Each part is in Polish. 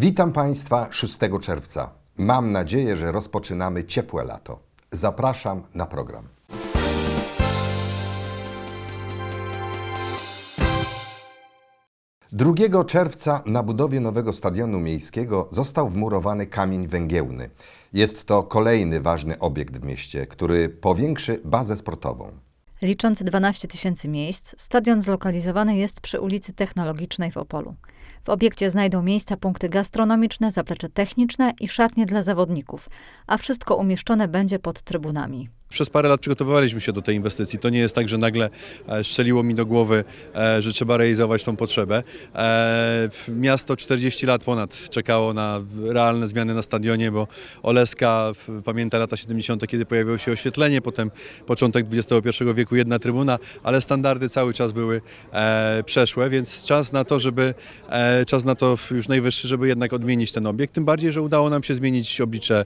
Witam Państwa 6 czerwca. Mam nadzieję, że rozpoczynamy ciepłe lato. Zapraszam na program. Drugiego czerwca na budowie nowego stadionu miejskiego został wmurowany kamień węgielny. Jest to kolejny ważny obiekt w mieście, który powiększy bazę sportową. Liczący 12 tysięcy miejsc, stadion zlokalizowany jest przy ulicy Technologicznej w Opolu. W obiekcie znajdą miejsca punkty gastronomiczne, zaplecze techniczne i szatnie dla zawodników, a wszystko umieszczone będzie pod trybunami. Przez parę lat przygotowywaliśmy się do tej inwestycji. To nie jest tak, że nagle e, strzeliło mi do głowy, e, że trzeba realizować tą potrzebę. E, Miasto 40 lat ponad czekało na realne zmiany na stadionie, bo Oleska pamięta lata 70., kiedy pojawiło się oświetlenie, potem początek XXI wieku jedna trybuna, ale standardy cały czas były przeszłe, więc czas na to, żeby czas na to już najwyższy, żeby jednak odmienić ten obiekt. Tym bardziej, że udało nam się zmienić oblicze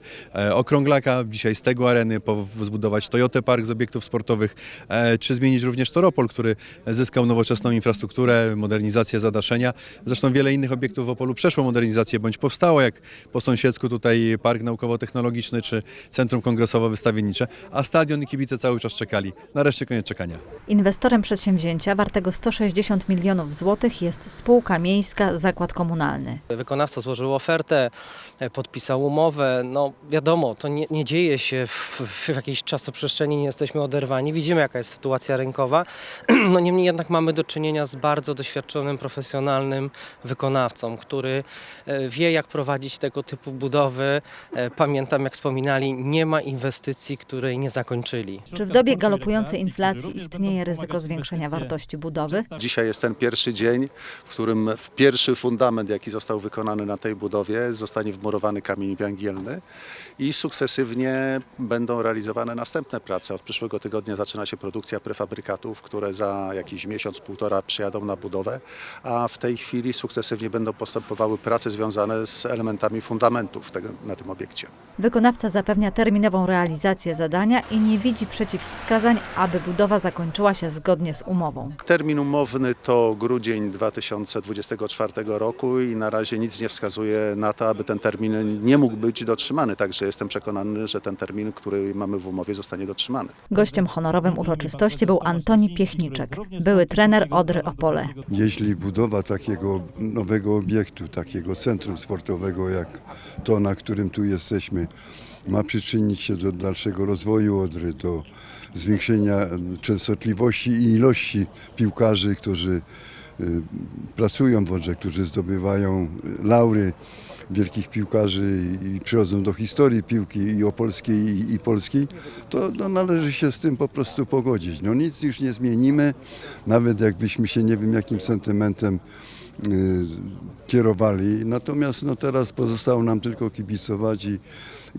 Okrąglaka, dzisiaj z tego areny, po- zbudować Toyota Park z obiektów sportowych, e, czy zmienić również Toropol, który zyskał nowoczesną infrastrukturę, modernizację zadaszenia. Zresztą wiele innych obiektów w Opolu przeszło modernizację bądź powstało, jak po sąsiedzku tutaj Park Naukowo-Technologiczny czy Centrum Kongresowo-Wystawiennicze, a stadion i kibice cały czas czekali. Nareszcie koniec czekania. Inwestorem przedsięwzięcia wartego 160 milionów złotych jest spółka miejska Zakład Komunalny. Wykonawca złożył ofertę, e, podpisał umowę. No wiadomo, to nie, nie dzieje się w, w jakiejś czasoprzestrzeni, nie jesteśmy oderwani. Widzimy jaka jest sytuacja rynkowa. No niemniej jednak mamy do czynienia z bardzo doświadczonym, profesjonalnym wykonawcą, który e, wie jak prowadzić tego typu budowy. E, Pamiętam jak wspominali, nie ma inwestycji, której nie zakończyli. Czy w dobie galopującej inflacji istnieje ryzyko zwiększenia wartości budowy? Dzisiaj jest ten pierwszy dzień, w którym w pierwszy fundament, jaki został wykonany na tej budowie, zostanie wmurowany kamień węgielny i sukcesywnie będą realizowane następne prace. Od przyszłego tygodnia zaczyna się produkcja prefabrykatów, które za jakiś miesiąc, półtora przyjadą na budowę, a w tej chwili sukcesywnie będą postępowały prace związane z elementami fundamentów na tym obiekcie. Wykonawca zapewnia terminową realizację zadania i nie widzi przeciwwskazań, aby budowa zakończyła się zgodnie z umową. Termin umowny to grudzień 2024 roku i na razie nic nie wskazuje na to, aby ten termin nie mógł być dotrzymany. Także jestem przekonany, że ten termin, który mamy w umowie, zostanie dotrzymany. Gościem honorowym uroczystości był Antoni Piechniczek, były trener Odry Opole. Jeśli budowa takiego nowego obiektu, takiego centrum sportowego jak to, na którym tu jesteśmy, ma przyczynić się do dalszego rozwoju Odry, do zwiększenia częstotliwości i ilości piłkarzy, którzy y, pracują w Odrze, którzy zdobywają laury wielkich piłkarzy i przychodzą do historii piłki i opolskiej i, i polskiej, to no, należy się z tym po prostu pogodzić. No nic już nie zmienimy, nawet jakbyśmy się nie wiem jakim sentymentem y, kierowali. Natomiast no, teraz pozostało nam tylko kibicować i,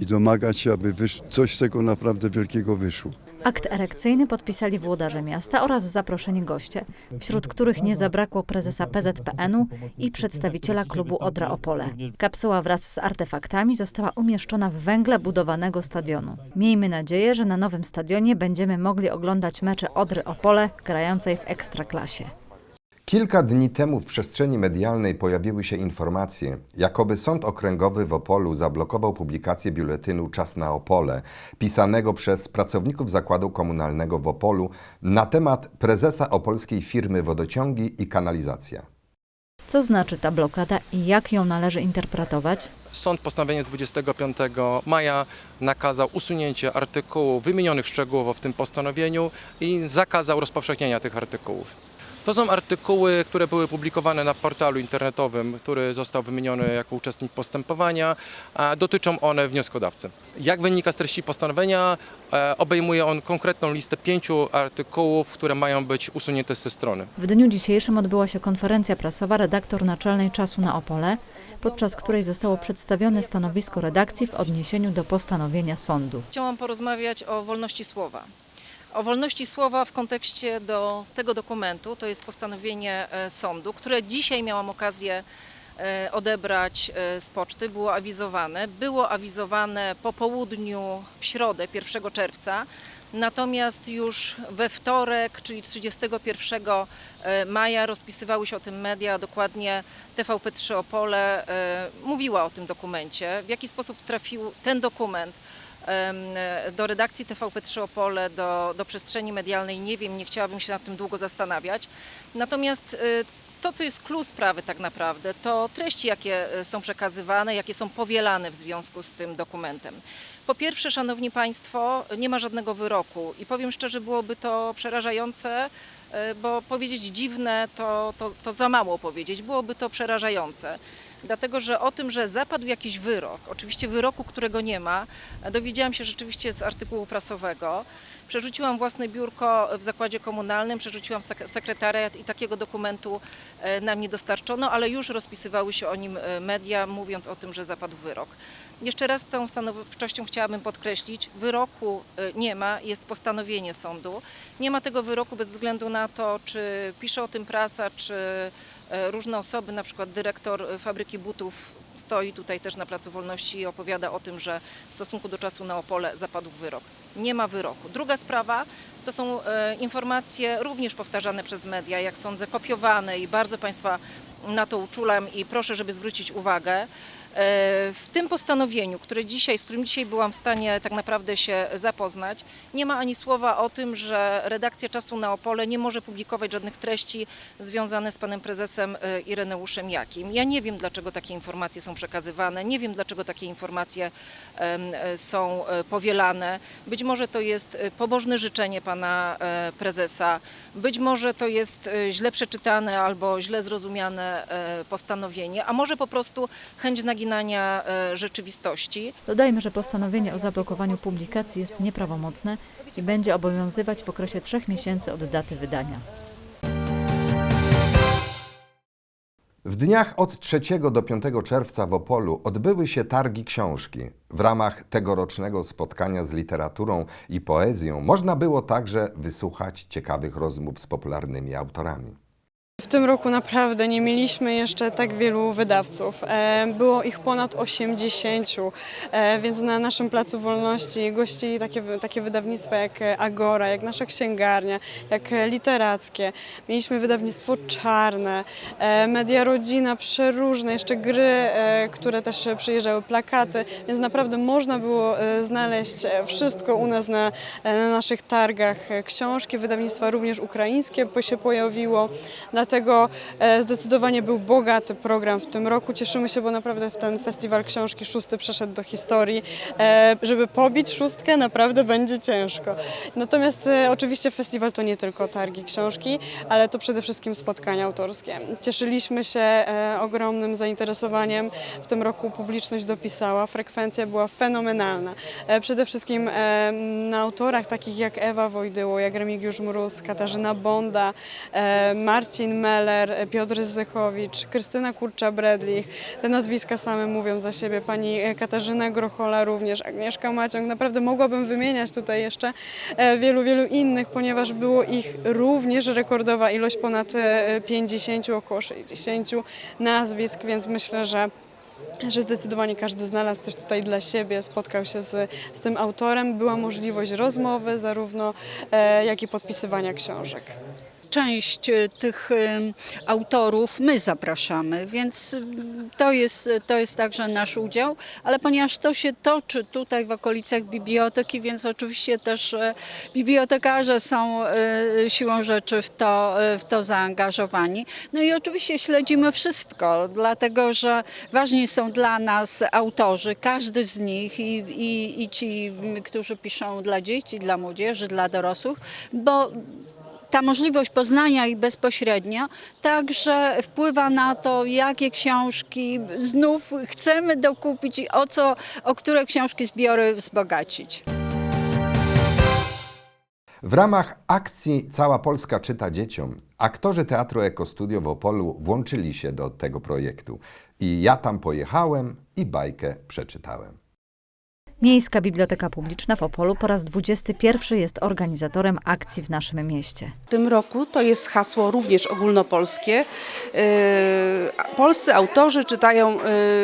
i domagać się, aby coś z tego naprawdę wielkiego wyszło. Akt erekcyjny podpisali włodarze miasta oraz zaproszeni goście, wśród których nie zabrakło prezesa PZPN-u i przedstawiciela klubu Odra Opole. Kapsuła wraz z artefaktami została umieszczona w węgle budowanego stadionu. Miejmy nadzieję, że na nowym stadionie będziemy mogli oglądać mecze Odry Opole grającej w Ekstraklasie. Kilka dni temu w przestrzeni medialnej pojawiły się informacje, jakoby Sąd Okręgowy w Opolu zablokował publikację biuletynu Czas na Opole, pisanego przez pracowników zakładu komunalnego w Opolu na temat prezesa opolskiej firmy Wodociągi i Kanalizacja. Co znaczy ta blokada i jak ją należy interpretować? Sąd postanowieniem z 25 maja nakazał usunięcie artykułów wymienionych szczegółowo w tym postanowieniu i zakazał rozpowszechniania tych artykułów. To są artykuły, które były publikowane na portalu internetowym, który został wymieniony jako uczestnik postępowania, a dotyczą one wnioskodawcy. Jak wynika z treści postanowienia, e, obejmuje on konkretną listę pięciu artykułów, które mają być usunięte ze strony. W dniu dzisiejszym odbyła się konferencja prasowa redaktor naczelnej Czasu na Opole, podczas której zostało przedstawione stanowisko redakcji w odniesieniu do postanowienia sądu. Chciałam porozmawiać o wolności słowa. O wolności słowa w kontekście do tego dokumentu, to jest postanowienie e, sądu, które dzisiaj miałam okazję e, odebrać e, z poczty, było awizowane. Było awizowane po południu w środę 1 czerwca. Natomiast już we wtorek, czyli 31 e, maja rozpisywały się o tym media, dokładnie TVP3 Opole mówiła o tym dokumencie, w jaki sposób trafił ten dokument do redakcji TVP3 Opole, do, do przestrzeni medialnej, nie wiem, nie chciałabym się nad tym długo zastanawiać. Natomiast e, to, co jest klucz sprawy tak naprawdę, to treści, jakie e, są przekazywane, jakie są powielane w związku z tym dokumentem. Po pierwsze, Szanowni Państwo, nie ma żadnego wyroku i powiem szczerze, byłoby to przerażające, e, bo powiedzieć dziwne to, to, to za mało powiedzieć, byłoby to przerażające. Dlatego, że o tym, że zapadł jakiś wyrok, oczywiście wyroku, którego nie ma, dowiedziałam się rzeczywiście z artykułu prasowego. Przerzuciłam własne biurko w zakładzie komunalnym, przerzuciłam sek- sekretariat i takiego dokumentu e, nam nie dostarczono, ale już rozpisywały się o nim e, media, mówiąc o tym, że zapadł wyrok. Jeszcze raz z całą stanowczością chciałabym podkreślić, wyroku e, nie ma, jest postanowienie sądu. Nie ma tego wyroku bez względu na to, czy pisze o tym prasa, czy różne osoby, na przykład dyrektor e, fabryki butów stoi tutaj też na Placu Wolności i opowiada o tym, że w stosunku do czasu na Opole zapadł wyrok. Nie ma wyroku. Druga sprawa to są e, informacje również powtarzane przez media, jak sądzę, kopiowane i bardzo Państwa na to uczulam i proszę, żeby zwrócić uwagę. W tym postanowieniu, które dzisiaj, z którym dzisiaj byłam w stanie tak naprawdę się zapoznać, nie ma ani słowa o tym, że redakcja Czasu na Opole nie może publikować żadnych treści związane z panem prezesem e, Ireneuszem Jakim. Ja nie wiem, dlaczego takie informacje są przekazywane, nie wiem, dlaczego takie informacje e, są e, powielane. Być może to jest e, pobożne życzenie pana prezesa, być może to jest źle przeczytane albo źle zrozumiane postanowienie, a może po prostu chęć naginania e, rzeczywistości. Dodajmy, że postanowienie o zablokowaniu publikacji jest nieprawomocne i będzie obowiązywać w okresie trzech miesięcy od daty wydania. W dniach od 3 do 5 czerwca w Opolu odbyły się targi książki. W ramach tegorocznego spotkania z literaturą i poezją można było także wysłuchać ciekawych rozmów z popularnymi autorami. W tym roku naprawdę nie mieliśmy jeszcze tak wielu wydawców. E, Było ich ponad 80, e, więc na naszym Placu Wolności gościli takie, takie wydawnictwa jak Agora, jak nasza księgarnia, jak literackie. Mieliśmy wydawnictwo czarne, e, media rodzina przeróżne, jeszcze gry, które też przyjeżdżały, plakaty, więc naprawdę można było znaleźć wszystko u nas na, na naszych targach. Książki, wydawnictwa również ukraińskie się pojawiło. Dlatego e, zdecydowanie był bogaty program w tym roku. Cieszymy się, bo naprawdę ten festiwal książki szósty przeszedł do historii. E, Żeby pobić szóstkę naprawdę będzie ciężko. Natomiast e, oczywiście festiwal to nie tylko targi książki, ale to przede wszystkim spotkania autorskie. Cieszyliśmy się ogromnym zainteresowaniem. W tym roku publiczność dopisała, frekwencja była fenomenalna. Przede wszystkim na autorach takich jak Ewa Wojdyło, jak Remigiusz Mróz, Katarzyna Bonda, e, Meller, e, Piotr Zychowicz, Krystyna Kurcza-Bredlich. Te nazwiska same mówią za siebie. Pani e, Katarzyna Grochola również, Agnieszka Maciąg. Naprawdę mogłabym wymieniać tutaj jeszcze e, wielu, wielu innych, ponieważ było ich również rekordowa ilość, ponad e, 50, około 60 nazwisk, więc myślę, że że zdecydowanie każdy znalazł coś tutaj dla siebie, spotkał się z, z tym autorem, była możliwość rozmowy zarówno e, jak i podpisywania książek. Część e, tych em, autorów my zapraszamy, więc em, to jest, to jest także nasz udział, ale ponieważ to się toczy tutaj w okolicach biblioteki, więc oczywiście też e, bibliotekarze są e, siłą rzeczy w to, e, w to zaangażowani. No i oczywiście śledzimy wszystko, dlatego że ważni są dla nas autorzy, każdy z nich i, i, i ci, którzy piszą dla dzieci, dla młodzieży, dla dorosłych, bo ta możliwość poznania ich bezpośrednio także wpływa na to, jakie książki znów chcemy dokupić i o co, o które książki zbiory wzbogacić. W ramach akcji Cała Polska czyta dzieciom aktorzy Teatru Ekostudio w Opolu włączyli się do tego projektu. I ja tam pojechałem i bajkę przeczytałem. Miejska Biblioteka Publiczna w Opolu po raz 21 jest organizatorem akcji w naszym mieście. W tym roku to jest hasło również ogólnopolskie. Yy, Polscy autorzy czytają,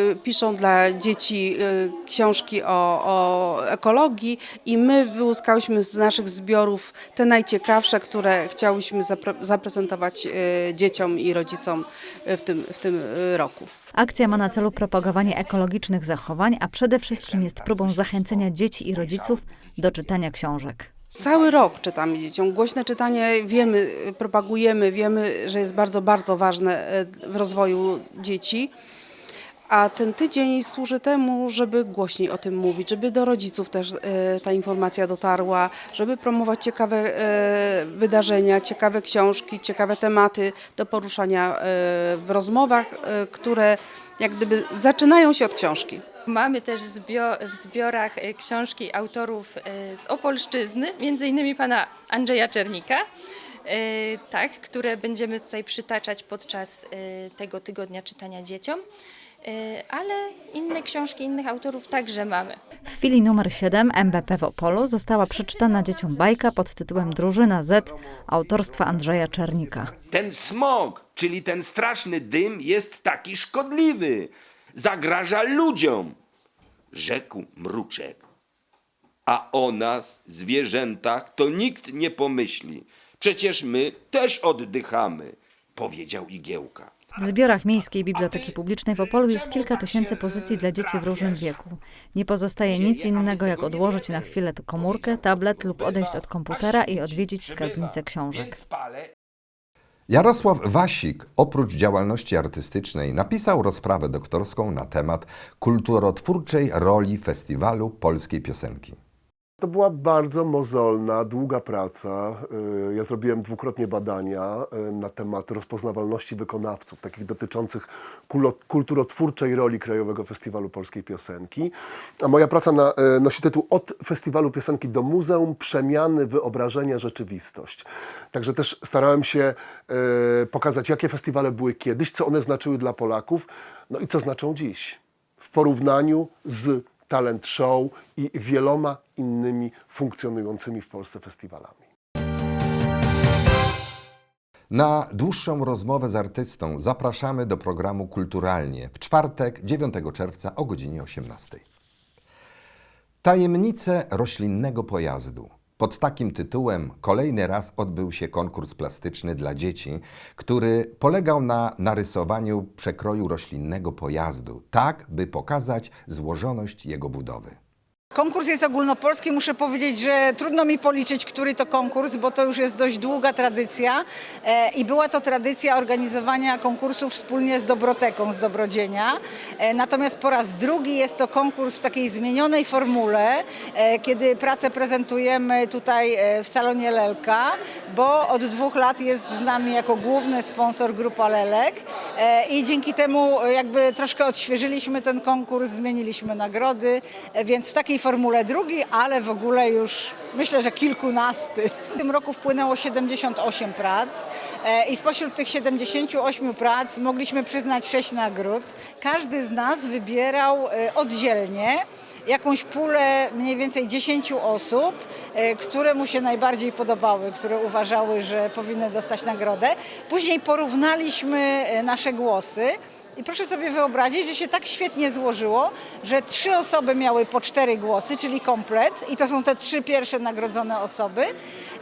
yy, piszą dla dzieci yy, książki o, o ekologii i my wyłuskałyśmy z naszych zbiorów te najciekawsze, które chciałyśmy zapre- zaprezentować dzieciom i rodzicom w tym, w tym roku. Akcja ma na celu propagowanie ekologicznych zachowań, a przede wszystkim jest próbą zachęcenia dzieci i rodziców do czytania książek. Cały rok czytamy dzieciom. Głośne czytanie wiemy, propagujemy, wiemy, że jest bardzo, bardzo ważne e, w rozwoju dzieci. A ten tydzień służy temu, żeby głośniej o tym mówić, żeby do rodziców też e, ta informacja dotarła, żeby promować ciekawe e, wydarzenia, ciekawe książki, ciekawe tematy do poruszania w rozmowach, które jak gdyby zaczynają się od książki. Mamy też w zbiorach e, książki autorów e, z Opolszczyzny, między innymi pana Andrzeja Czernika, e, tak, które będziemy tutaj przytaczać podczas tego tygodnia czytania dzieciom. E, Ale inne książki innych autorów także mamy. W chwili numer 7 MBP w Opolu została przeczytana dzieciom bajka pod tytułem Drużyna Z autorstwa Andrzeja Czernika. Ten smog, czyli ten straszny dym, jest taki szkodliwy. Zagraża ludziom, rzekł mruczek. A o nas, zwierzętach, to nikt nie pomyśli. Przecież my też oddychamy, powiedział igiełka. W zbiorach Miejskiej Biblioteki Publicznej w Opolu jest kilka tysięcy pozycji dla dzieci w różnym wieku. Nie pozostaje nic innego, jak odłożyć na chwilę komórkę, tablet lub odejść od komputera i odwiedzić skarbnicę książek. Jarosław Wasik, oprócz działalności artystycznej, napisał rozprawę doktorską na temat kulturotwórczej roli Festiwalu Polskiej Piosenki. To była bardzo mozolna, długa praca. Y, Ja zrobiłem dwukrotnie badania y, na temat rozpoznawalności wykonawców, takich dotyczących kulturotwórczej roli Krajowego Festiwalu Polskiej Piosenki. A moja praca na, y, nosi tytuł Od Festiwalu Piosenki do Muzeum Przemiany Wyobrażenia Rzeczywistość. Także też starałem się pokazać, jakie festiwale były kiedyś, co one znaczyły dla Polaków, no i co znaczą dziś w porównaniu z talent show i wieloma innymi funkcjonującymi w Polsce festiwalami. Na dłuższą rozmowę z artystą zapraszamy do programu Kulturalnie w czwartek 9 czerwca o godzinie 18. Tajemnice roślinnego pojazdu. Pod takim tytułem kolejny raz odbył się konkurs plastyczny dla dzieci, który polegał na narysowaniu przekroju roślinnego pojazdu, tak by pokazać złożoność jego budowy. Konkurs jest ogólnopolski. Muszę powiedzieć, że trudno mi policzyć, który to konkurs, bo to już jest dość długa tradycja. E, I była to tradycja organizowania konkursów wspólnie z Dobroteką z Dobrodzienia. E, Natomiast po raz drugi jest to konkurs w takiej zmienionej formule, e, kiedy pracę prezentujemy tutaj w salonie Lelka, bo od dwóch lat jest z nami jako główny sponsor Grupa Lelek i dzięki temu jakby troszkę odświeżyliśmy ten konkurs, zmieniliśmy nagrody, więc w takiej formule drugi, ale w ogóle już myślę, że kilkunasty. W tym roku wpłynęło 78 prac e, i spośród tych 78 prac mogliśmy przyznać 6 nagród. Każdy z nas wybierał e, oddzielnie jakąś pulę mniej więcej 10 osób, e, które mu się najbardziej podobały, które uważały, że powinny dostać nagrodę. Później porównaliśmy nasze głosy. I proszę sobie wyobrazić, że się tak świetnie złożyło, że trzy osoby miały po cztery głosy, czyli komplet, i to są te trzy pierwsze nagrodzone osoby.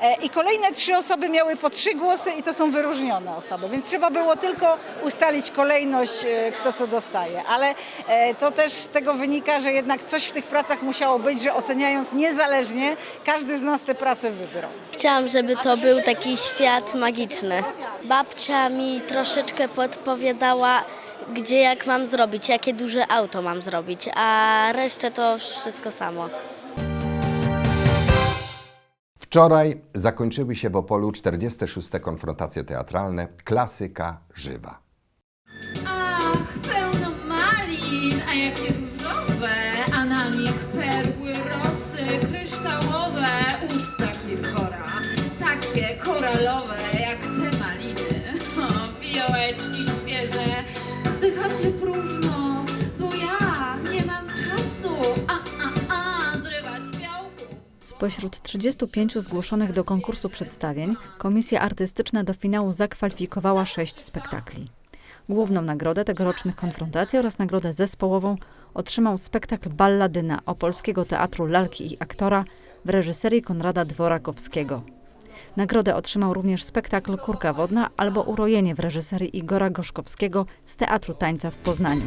E, I kolejne trzy osoby miały po trzy głosy, i to są wyróżnione osoby. Więc trzeba było tylko ustalić kolejność, e, kto co dostaje. Ale e, to też z tego wynika, że jednak coś w tych pracach musiało być, że oceniając niezależnie, każdy z nas te prace wybrał. Chciałam, żeby to był taki świat magiczny. Babcia mi troszeczkę podpowiadała, gdzie jak mam zrobić, jakie duże auto mam zrobić, a resztę to wszystko samo. Wczoraj zakończyły się w Opolu 46. konfrontacje teatralne Klasyka Żywa. Ach, pełno malin, a jakie Pośród 35 zgłoszonych do konkursu przedstawień, Komisja Artystyczna do finału zakwalifikowała sześć spektakli. Główną nagrodę tegorocznych konfrontacji oraz nagrodę zespołową otrzymał spektakl Balladyna Opolskiego Teatru Lalki i Aktora w reżyserii Konrada Dworakowskiego. Nagrodę otrzymał również spektakl Kurka Wodna albo Urojenie w reżyserii Igora Gorzkowskiego z Teatru Tańca w Poznaniu.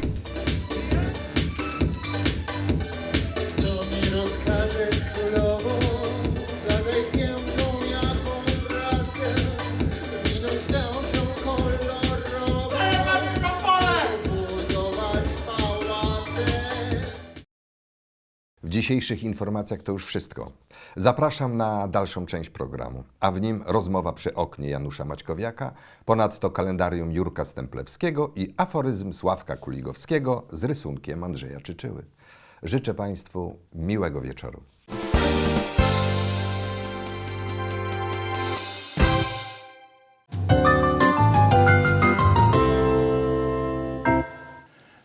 Dzisiejszych informacjach to już wszystko. Zapraszam na dalszą część programu, a w nim rozmowa przy oknie Janusza Maćkowiaka, ponadto kalendarium Jurka Stemplewskiego i aforyzm Sławka Kuligowskiego z rysunkiem Andrzeja Czyczyły. Życzę Państwu miłego wieczoru.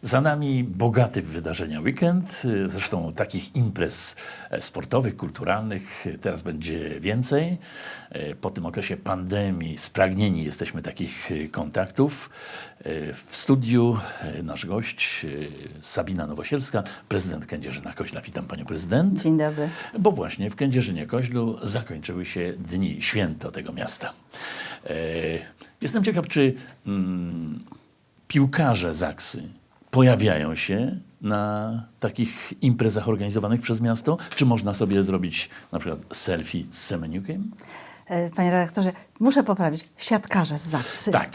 Za nami bogaty w wydarzenia weekend, y, zresztą takich imprez e, sportowych, kulturalnych y, teraz będzie więcej. E, Po tym okresie pandemii spragnieni jesteśmy takich y, kontaktów. E, W studiu nasz gość Sabina Nowosielska, prezydent Kędzierzyna Koźla. Witam panią prezydent. Dzień dobry. Bo właśnie w Kędzierzynie Koźlu zakończyły się dni święto tego miasta. Jestem ciekaw, czy mm, piłkarze Zaksy pojawiają się na takich imprezach organizowanych przez miasto? Czy można sobie zrobić na przykład selfie z Semeniukiem? E, Panie redaktorze, muszę poprawić. Siatkarze z Zaksy. Tak.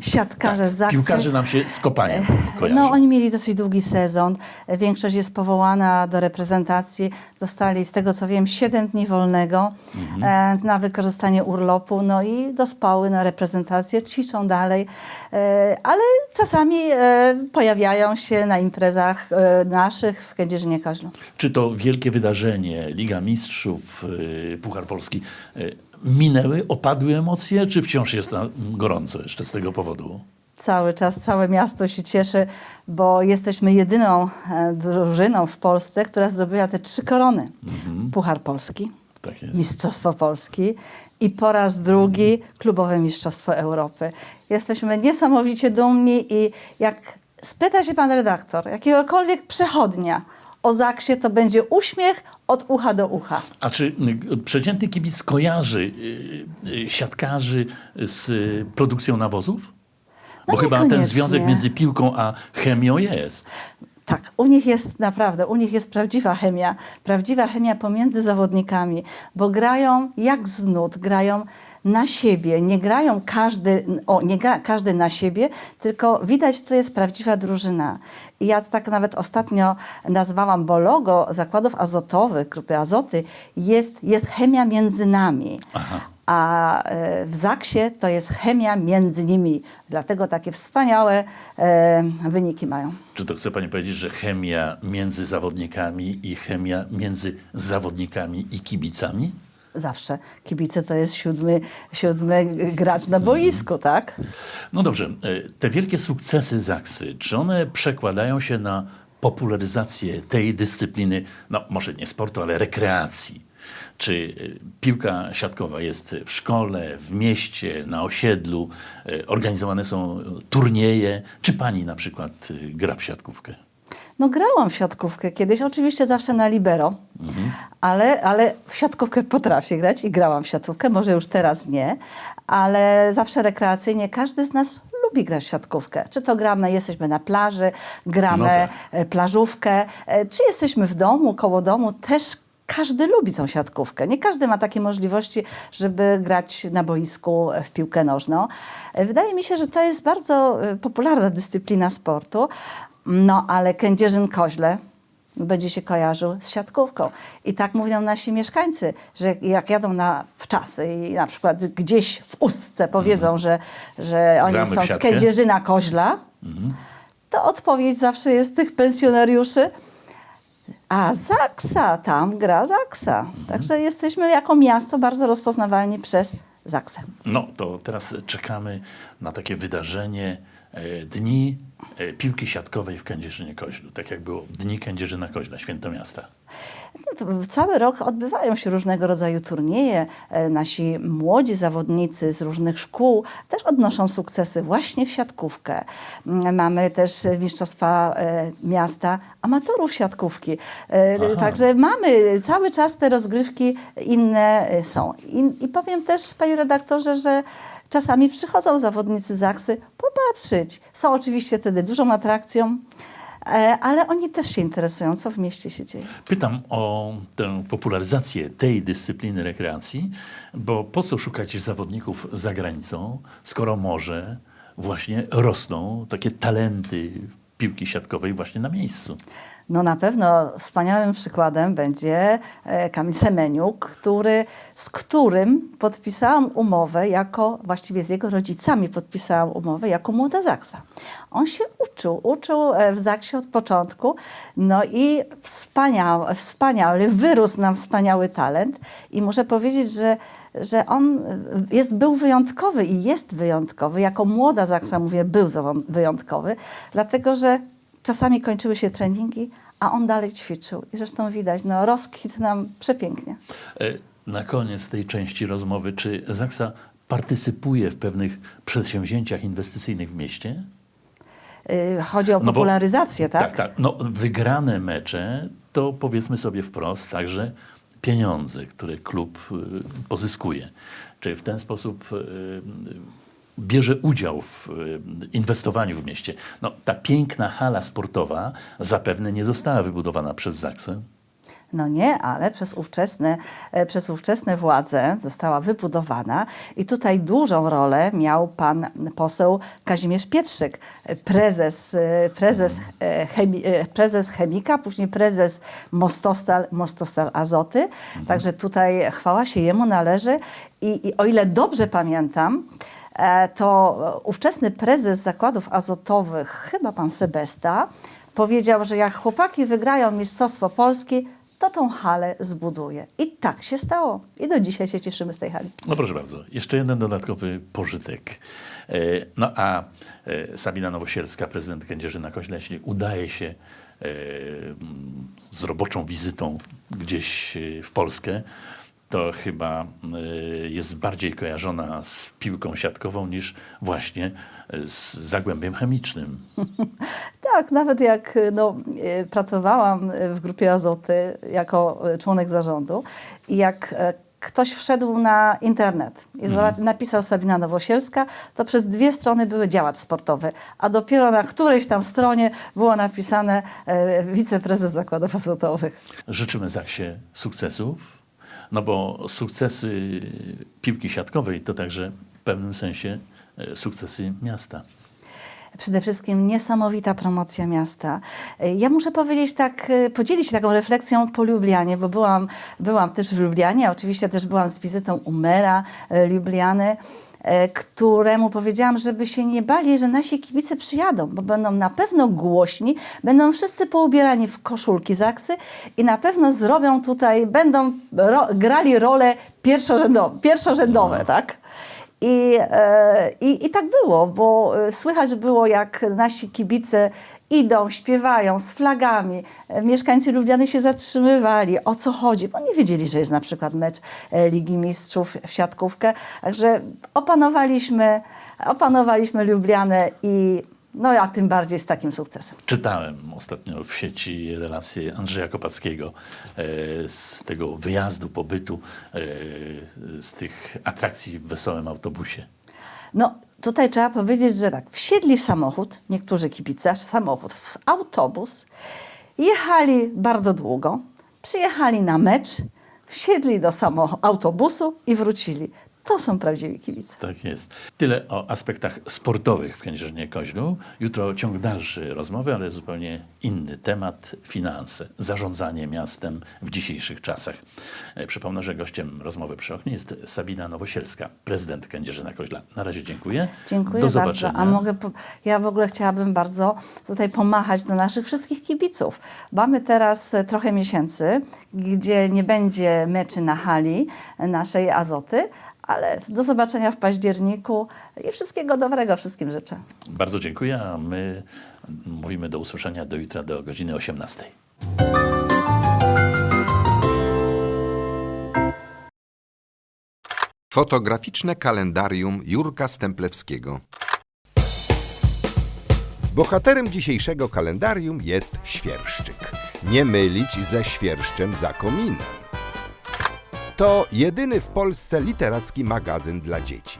Siatkarze z Zaksy. Piłkarze nam się z kopaniem kojarzą. No, oni mieli dosyć długi sezon. E, Większość jest powołana do reprezentacji. Dostali, z tego co wiem, 7 dni wolnego Mhm. e, na wykorzystanie urlopu. No i dospały na reprezentację, ćwiczą dalej. E, ale czasami e, pojawiają się na imprezach e, naszych w Kędzierzynie Koźlu. Czy to wielkie wydarzenie, Liga Mistrzów, Puchar Polski, minęły, opadły emocje, czy wciąż jest gorąco jeszcze z tego powodu? Cały czas całe miasto się cieszy, bo jesteśmy jedyną e, drużyną w Polsce, która zdobyła te trzy korony. Puchar Polski, Tak. Mistrzostwo Polski i po raz drugi klubowe Mistrzostwo Europy. Jesteśmy niesamowicie dumni i jak spyta się pan redaktor, jakiegokolwiek przechodnia o Zaksie, to będzie uśmiech od ucha do ucha. A czy y, przeciętny kibic kojarzy y, y, siatkarzy z produkcją nawozów? Bo No chyba ten związek między piłką a chemią jest. Tak, u nich jest naprawdę, u nich jest prawdziwa chemia, prawdziwa chemia pomiędzy zawodnikami, bo grają jak z nut, grają na siebie, nie grają każdy, o, nie gra każdy na siebie, tylko widać, to jest prawdziwa drużyna. I ja tak nawet ostatnio nazwałam, bo logo zakładów azotowych, grupy azoty, jest, jest chemia między nami. A e, w Zaksie to jest chemia między nimi. Dlatego takie wspaniałe e, wyniki mają. Czy to chce Pani powiedzieć, że chemia między zawodnikami i chemia między zawodnikami i kibicami? Zawsze. Kibice to jest siódmy, siódmy gracz na boisku, tak? No dobrze, e, te wielkie sukcesy Zaksy, czy one przekładają się na popularyzację tej dyscypliny, no może nie sportu, ale rekreacji? Czy e, piłka siatkowa jest w szkole, w mieście, na osiedlu, e, organizowane są turnieje? Czy pani na przykład gra w siatkówkę? No grałam w siatkówkę kiedyś, oczywiście zawsze na libero, ale, ale w siatkówkę potrafię grać i grałam w siatkówkę, może już teraz nie, ale zawsze rekreacyjnie każdy z nas lubi grać w siatkówkę. Czy to gramy, jesteśmy na plaży, gramy e, plażówkę, e, czy jesteśmy w domu, koło domu, też każdy lubi tą siatkówkę. Nie każdy ma takie możliwości, żeby grać na boisku w piłkę nożną. E, Wydaje mi się, że to jest bardzo e, popularna dyscyplina sportu, no ale Kędzierzyn-Koźle będzie się kojarzył z siatkówką. I tak mówią nasi mieszkańcy, że jak jadą na wczasy i na przykład gdzieś w Ustce powiedzą, że, że oni Gramy są z siatkę. Kędzierzyna Koźla, to odpowiedź zawsze jest tych pensjonariuszy, a Zaksa, tam gra Zaksa. Także jesteśmy jako miasto bardzo rozpoznawalni przez Zaksę. No to teraz czekamy na takie wydarzenie dni e, piłki siatkowej w Kędzierzynie-Koźlu, tak jak było Dni Kędzierzyna-Koźla, Święto Miasta. W Cały rok odbywają się różnego rodzaju turnieje. E, Nasi młodzi zawodnicy z różnych szkół też odnoszą sukcesy właśnie w siatkówkę. Mm, Mamy też Mistrzostwa e, Miasta Amatorów Siatkówki. E, Aha. Także mamy cały czas te rozgrywki inne e, są. I, I powiem też, panie redaktorze, że czasami przychodzą zawodnicy Zaksy popatrzeć. Są oczywiście wtedy dużą atrakcją, e, ale oni też się interesują, co w mieście się dzieje. Pytam o tę popularyzację tej dyscypliny rekreacji, bo po co szukać zawodników za granicą, skoro może właśnie rosną takie talenty piłki siatkowej właśnie na miejscu. No na pewno wspaniałym przykładem będzie e, Kamil Semeniuk, który, z którym podpisałam umowę jako, właściwie z jego rodzicami podpisałam umowę jako młoda Zaksa. On się uczył, uczył e, w Zaksie od początku, no i wspaniały, wspaniały, wyrósł nam wspaniały talent i muszę powiedzieć, że że on jest, był wyjątkowy i jest wyjątkowy. Jako młoda Zaksa, mówię, był wyjątkowy, dlatego że czasami kończyły się treningi, a on dalej ćwiczył. I zresztą widać, no rozkwit nam przepięknie. E, Na koniec tej części rozmowy, czy Zaksa partycypuje w pewnych przedsięwzięciach inwestycyjnych w mieście? Y, Chodzi o No bo- popularyzację, tak? Tak, tak. No, wygrane mecze to powiedzmy sobie wprost także pieniądze, które klub y, pozyskuje. Czy w ten sposób y, bierze udział w y, inwestowaniu w mieście. No, ta piękna hala sportowa zapewne nie została wybudowana przez Zaksę. No nie, ale przez ówczesne, e, przez ówczesne władze została wybudowana i tutaj dużą rolę miał pan poseł Kazimierz Pietrzyk, e, prezes, e, prezes, e, chemi, prezes Chemika, później prezes Mostostal, Mostostal Azoty. Także tutaj chwała się jemu należy i, i o ile dobrze pamiętam, to ówczesny prezes zakładów azotowych, chyba pan Sebesta, powiedział, że jak chłopaki wygrają Mistrzostwo Polski, to tą halę zbuduje. I tak się stało. I do dzisiaj się cieszymy z tej hali. No proszę bardzo, jeszcze jeden dodatkowy pożytek. E, No a e, Sabina Nowosielska, prezydent Kędzierzyna Koźla, jeśli udaje się e, z roboczą wizytą gdzieś e, w Polskę, to chyba e, jest bardziej kojarzona z piłką siatkową niż właśnie e, z Zagłębiem Chemicznym. Tak, nawet jak no, e, pracowałam w grupie Azoty jako członek zarządu i jak ktoś wszedł na internet i zobacz, napisał Sabina Nowosielska, to przez dwie strony były działacz sportowy, a dopiero na którejś tam stronie było napisane e, wiceprezes zakładów azotowych. Życzymy Zaksie sukcesów, no bo sukcesy piłki siatkowej to także w pewnym sensie e, sukcesy miasta. Przede wszystkim niesamowita promocja miasta. E, Ja muszę powiedzieć tak, e, podzielić się taką refleksją po Lublianie, bo byłam, byłam też w Lublianie, oczywiście też byłam z wizytą u mera Lubliany, któremu powiedziałam, żeby się nie bali, że nasi kibice przyjadą, bo będą na pewno głośni, będą wszyscy poubierani w koszulki Zaksy i na pewno zrobią tutaj, będą ro, grali role pierwszorzędowe, pierwszorzędowe tak? I, e, i, I tak było, bo e, słychać było, jak nasi kibice idą, śpiewają z flagami. E, Mieszkańcy Lubliany się zatrzymywali. O co chodzi? Bo nie wiedzieli, że jest na przykład mecz Ligi Mistrzów w siatkówkę. Także opanowaliśmy, opanowaliśmy Lublianę i no a tym bardziej z takim sukcesem. Czytałem ostatnio w sieci relacje Andrzeja Kopackiego e, z tego wyjazdu, pobytu, e, z tych atrakcji w wesołym autobusie. No, tutaj trzeba powiedzieć, że tak, wsiedli w samochód, niektórzy kibice, w samochód, w autobus, jechali bardzo długo, przyjechali na mecz, wsiedli do autobusu i wrócili. To są prawdziwi kibice. Tak jest. Tyle o aspektach sportowych w Kędzierzynie Koźlu. Jutro ciąg dalszy rozmowy, ale zupełnie inny temat. Finanse, zarządzanie miastem w dzisiejszych czasach. E, Przypomnę, że gościem rozmowy przy oknie jest Sabina Nowosielska, prezydent Kędzierzyna Koźla. Na razie dziękuję. Dziękuję Do bardzo. A mogę, po, ja w ogóle chciałabym bardzo tutaj pomachać do naszych wszystkich kibiców. Mamy teraz e, trochę miesięcy, gdzie nie będzie meczy na hali e, naszej Azoty, Ale do zobaczenia w październiku i wszystkiego dobrego wszystkim życzę. Bardzo dziękuję, a my mówimy do usłyszenia do jutra do godziny 18. Fotograficzne kalendarium Jurka Stemplewskiego. Bohaterem dzisiejszego kalendarium jest świerszczyk. Nie mylić ze świerszczem za kominem. To jedyny w Polsce literacki magazyn dla dzieci.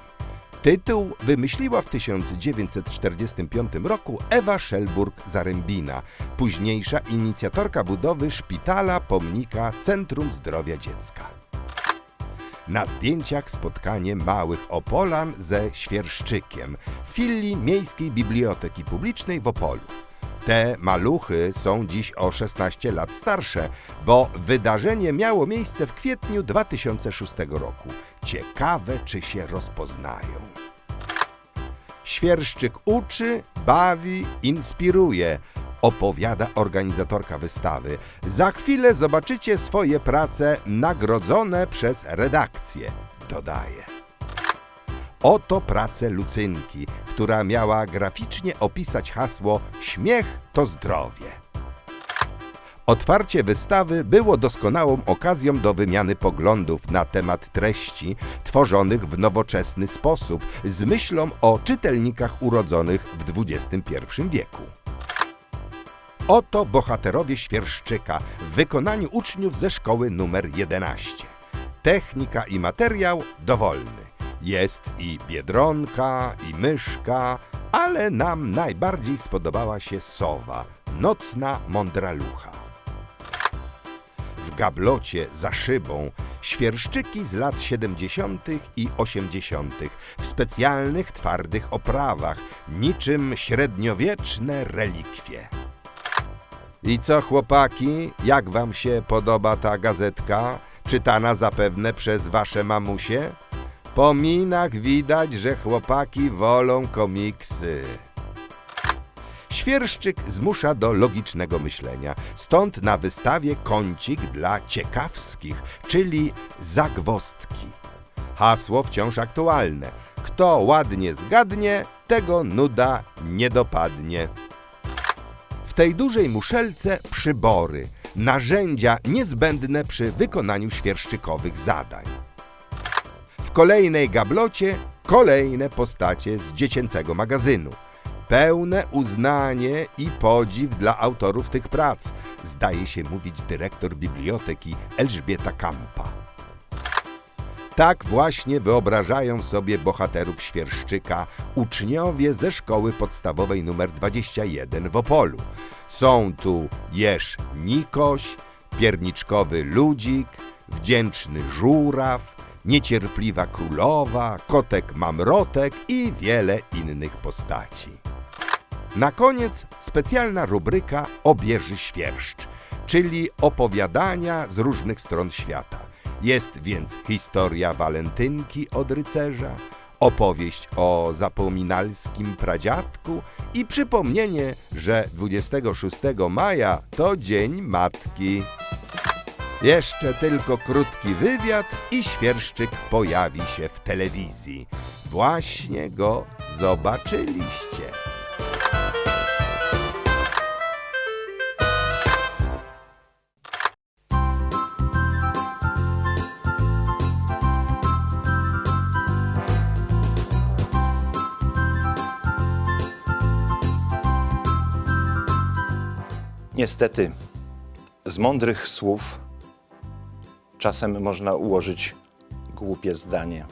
Tytuł wymyśliła w 1945 roku Ewa Szelburg-Zarębina, późniejsza inicjatorka budowy szpitala pomnika Centrum Zdrowia Dziecka. Na zdjęciach spotkanie małych Opolan ze Świerszczykiem filii Miejskiej Biblioteki Publicznej w Opolu. Te maluchy są dziś o 16 lat starsze, bo wydarzenie miało miejsce w kwietniu 2006 roku. Ciekawe, czy się rozpoznają. Świerszczyk uczy, bawi, inspiruje, opowiada organizatorka wystawy. Za chwilę zobaczycie swoje prace nagrodzone przez redakcję, dodaje. Oto prace Lucynki, która miała graficznie opisać hasło Śmiech to zdrowie. Otwarcie wystawy było doskonałą okazją do wymiany poglądów na temat treści tworzonych w nowoczesny sposób z myślą o czytelnikach urodzonych w XXI wieku. Oto bohaterowie Świerszczyka w wykonaniu uczniów ze szkoły numer 11. Technika i materiał dowolny. Jest i biedronka, i myszka, ale nam najbardziej spodobała się sowa, nocna mądralucha. W gablocie za szybą świerszczyki z lat 70. i 80. w specjalnych twardych oprawach, niczym średniowieczne relikwie. I co chłopaki, jak wam się podoba ta gazetka? Czytana zapewne przez wasze mamusie? Po minach widać, że chłopaki wolą komiksy. Świerszczyk zmusza do logicznego myślenia, stąd na wystawie kącik dla ciekawskich, czyli zagwostki. Hasło wciąż aktualne. Kto ładnie zgadnie, tego nuda nie dopadnie. W tej dużej muszelce przybory, narzędzia niezbędne przy wykonaniu świerszczykowych zadań. Kolejnej gablocie kolejne postacie z dziecięcego magazynu. Pełne uznanie i podziw dla autorów tych prac, zdaje się mówić dyrektor biblioteki Elżbieta Kampa. Tak właśnie wyobrażają sobie bohaterów Świerszczyka uczniowie ze szkoły podstawowej nr 21 w Opolu. Są tu Jerz Nikoś, pierniczkowy ludzik, wdzięczny żuraw, niecierpliwa królowa, kotek mamrotek i wiele innych postaci. Na koniec specjalna rubryka Obieży Świerszcz, czyli opowiadania z różnych stron świata. Jest więc historia walentynki od rycerza, opowieść o zapominalskim pradziadku i przypomnienie, że 26 maja to Dzień Matki. Jeszcze tylko krótki wywiad i świerszczyk pojawi się w telewizji. Właśnie go zobaczyliście. Niestety, z mądrych słów czasem można ułożyć głupie zdanie.